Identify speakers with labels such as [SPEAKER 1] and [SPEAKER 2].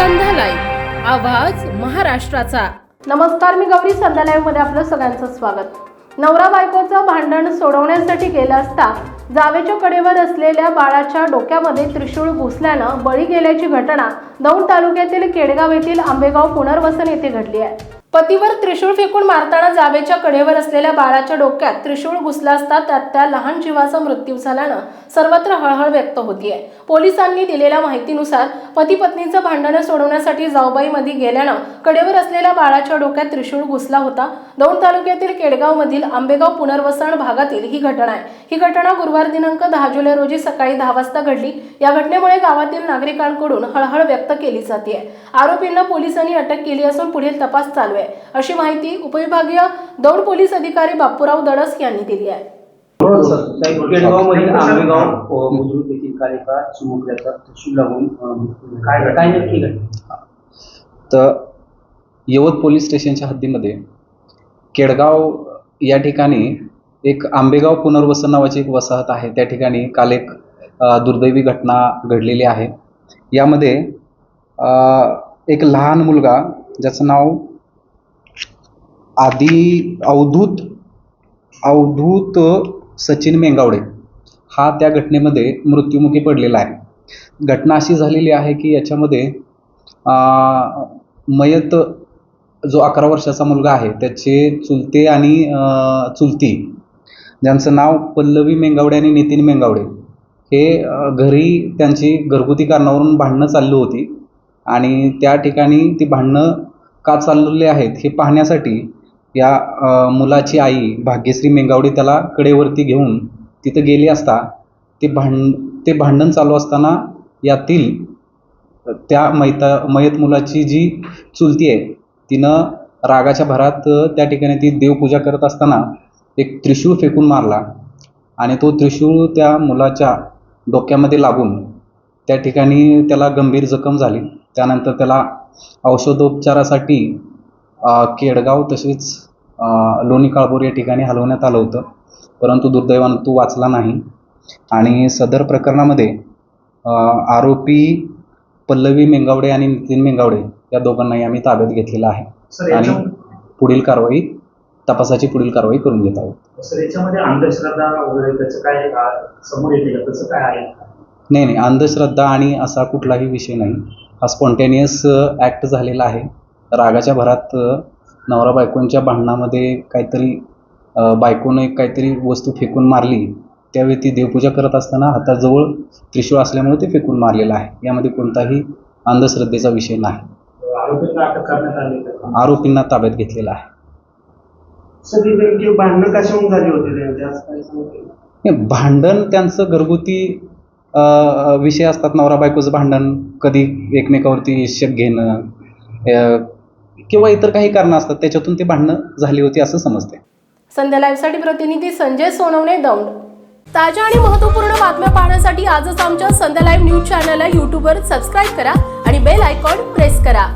[SPEAKER 1] संध्या live आवाज महाराष्ट्राचा.
[SPEAKER 2] नमस्कार मी गौरी संध्या लाईव्हमध्ये आपलं सगळ्यांचं स्वागत. नवरा बायकोचं भांडण सोडवण्यासाठी गेला असता जावेच्या कडेवर असलेल्या बाळाच्या डोक्यामध्ये त्रिशूळ घुसल्यानं बळी गेल्याची घटना दौंड तालुक्यातील केडगाव येथील आंबेगाव पुनर्वसन येथे घडली आहे. पतीवर त्रिशूळ फेकून मारताना जावेच्या कडेवर असलेल्या बाळाच्या डोक्यात त्रिशूळ घुसला असता त्यात त्या लहान जीवाचा मृत्यू झाल्यानं सर्वत्र हळहळ व्यक्त होतीये. पोलिसांनी दिलेल्या माहितीनुसार पती पत्नीचं भांडणं सोडवण्यासाठी जाऊबाईमध्ये गेल्यानं कडेवर असलेल्या बाळाच्या डोक्यात त्रिशूळ घुसला होता. दौंड तालुक्यातील केडगावमधील आंबेगाव पुनर्वसन भागातील ही घटना आहे. ही घटना गुरुवार दिनांक दहा जुलै रोजी सकाळी दहा वाजता घडली. या घटनेमुळे गावातील नागरिकांकडून हळहळ व्यक्त केली जाते आरोपींना पोलिसांनी अटक केली असून पुढील तपास चालू आहे. अशी माहिती उपविभागीय दौंड पोलीस अधिकारी बापूराव दडस यांनी दिली आहे.
[SPEAKER 3] आंबेगाव बुद्रुक येथील लागून. काय काय नक्की घडलं?
[SPEAKER 4] तर यवत पोलीस स्टेशनच्या हद्दीमध्ये केडगाव या ठिकाणी एक आंबेगाव पुनर्वसन नावाची एक वसाहत आहे. त्या ठिकाणी काल एक दुर्दैवी घटना घडलेली आहे. यामध्ये अ, एक लहान मुलगा ज्याचं नाव आधी अवधूत अवधूत सचिन मेंगावडे हा त्या घटनेमध्ये मृत्युमुखी पडलेला आहे. घटना अशी झालेली आहे की याच्यामध्ये मयत जो अकरा वर्षाचा मुलगा आहे त्याचे चुलते आणि चुलती ज्यांचं नाव पल्लवी मेंगावडे आणि नितीन मेंगावडे हे घरी त्यांची घरगुती कारणावरून भांडणं चालली होती. आणि त्या ठिकाणी ती भांडणं का चाललेली आहेत हे पाहण्यासाठी या मुलाची आई भाग्यश्री मेंगावडे त्याला कडेवरती घेऊन तिथं गेली असता ते भांड ते भांडण चालू असताना यातील त्या मैता मयत मुलाची जी चुलती आहे तिनं रागाच्या भरात त्या ठिकाणी ती देवपूजा करत असताना एक त्रिशूळ फेकून मारला आणि तो त्रिशूळ त्या मुलाच्या डोक्यामध्ये लागून त्या ठिकाणी त्याला गंभीर जखम झाली. त्यानंतर त्याला औषधोपचारासाठी केडगाव तसेच लोणी काळभोर या ठिकाणी हलवण्यात आलं होतं. परंतु दुर्दैवानं तो वाचला नाही. आणि सदर प्रकरणामध्ये आरोपी पल्लवी मेंगावडे आणि नितीन मेंगावडे या दोघांनाही आम्ही ताब्यात घेतलेला आहे. आणि पुढील कारवाई तपासाची पुढील कारवाई करून घेत आहोत.
[SPEAKER 3] याच्यामध्ये अंधश्रद्धा वगैरे त्याचं काय अ, समोर येते का? तसं काय आहे? का?
[SPEAKER 4] नाही नाही. अंधश्रद्धा आणि असा कुठलाही विषय नाही. हा स्पॉन्टेनियस ॲक्ट झालेला आहे. रागाच्या भरात नवरा बायकोंच्या भांडणामध्ये काहीतरी बायकोनं एक काहीतरी वस्तू फेकून मारली त्यावेळी ती देवपूजा करत असताना हाताजवळ त्रिशूळ असल्यामुळे ते फेकून मारलेलं आहे. यामध्ये कोणताही अंधश्रद्धेचा विषय नाही.
[SPEAKER 3] आरोपींना
[SPEAKER 4] ताब्यात घेतलेला आहे.
[SPEAKER 3] भांडणं कशाहून झाली होती त्यांची
[SPEAKER 4] घरगुती विषय असतात. नवरा बायकोचं भांडण कधी एकमेकावरती शक घेणं किंवा इतर काही कारणं असतात त्याच्यातून ते भांडणं झाली होती असं समजते
[SPEAKER 2] संध्या लाईव्हसाठी प्रतिनिधी संजय सोनवणे दौंड. ताज्या आणि महत्त्वपूर्ण बातम्या पाहण्यासाठी आजच आमच्या संध्या लाईव्ह न्यूज चॅनलला यूट्यूबवर सबस्क्राईब करा आणि बेल आयकॉन प्रेस करा.